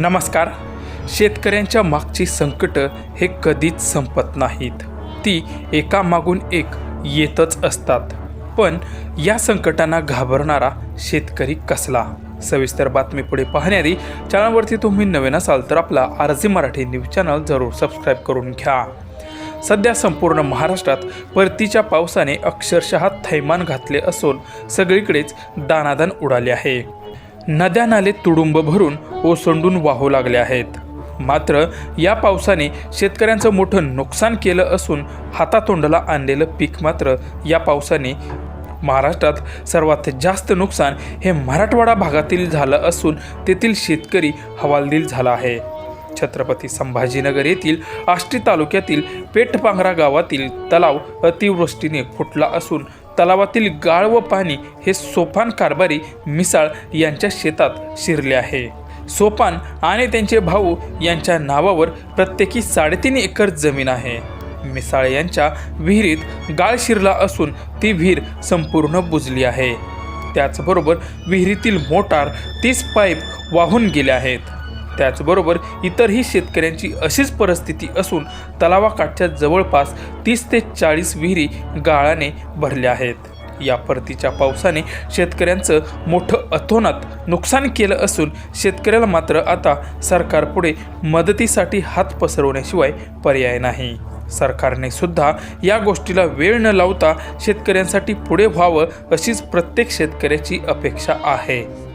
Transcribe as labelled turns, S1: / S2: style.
S1: नमस्कार. शेतकऱ्यांच्या मागची संकटं हे कधीच संपत नाहीत. ती एकामागून एक येतच असतात. पण या संकटांना घाबरणारा शेतकरी कसला? सविस्तर बातमी पुढे पाहण्याआधी चॅनलवरती तुम्ही नवीन असाल तर आपला R G Marathi news channel जरूर सबस्क्राईब करून घ्या. सध्या संपूर्ण महाराष्ट्रात परतीच्या पावसाने अक्षरशः थैमान घातले असून सगळीकडेच दानादान उडाले आहे. नद्या नाले तुडुंब भरून ओसंडून वाहू लागले आहेत. मात्र या पावसाने शेतकऱ्यांचं मोठं नुकसान केलं असून हातातोंडाला आणलेलं पीक मात्र या पावसाने महाराष्ट्रात सर्वात जास्त नुकसान हे मराठवाडा भागातील झालं असून तेथील शेतकरी हवालदिल झाला आहे. छत्रपती संभाजीनगर येथील आष्टी तालुक्यातील पेठपांगरा गावातील तलाव अतिवृष्टीने फुटला असून तलावातील गाळ व पाणी हे सोपान कारभारी मिसाळ यांच्या शेतात शिरले आहे. सोपान आणि त्यांचे भाऊ यांच्या नावावर प्रत्येकी साडेतीन एकर जमीन आहे. मिसाळ यांच्या विहिरीत गाळ शिरला असून ती विहीर संपूर्ण बुजली आहे. त्याचबरोबर विहिरीतील मोटार तीस पाईप वाहून गेले आहेत. त्याचबरोबर इतरही शेतकऱ्यांची अशीच परिस्थिती असून तलावाकाठच्या जवळपास तीस ते चाळीस विहिरी गाळाने भरल्या आहेत. या परतीच्या पावसाने शेतकऱ्यांचं मोठं अथोनात नुकसान केलं असून शेतकऱ्याला मात्र आता सरकारपुढे मदतीसाठी हात पसरवण्याशिवाय पर्याय नाही. सरकारने सुद्धा या गोष्टीला वेळ न लावता शेतकऱ्यांसाठी पुढे व्हावं अशीच प्रत्येक शेतकऱ्याची अपेक्षा आहे.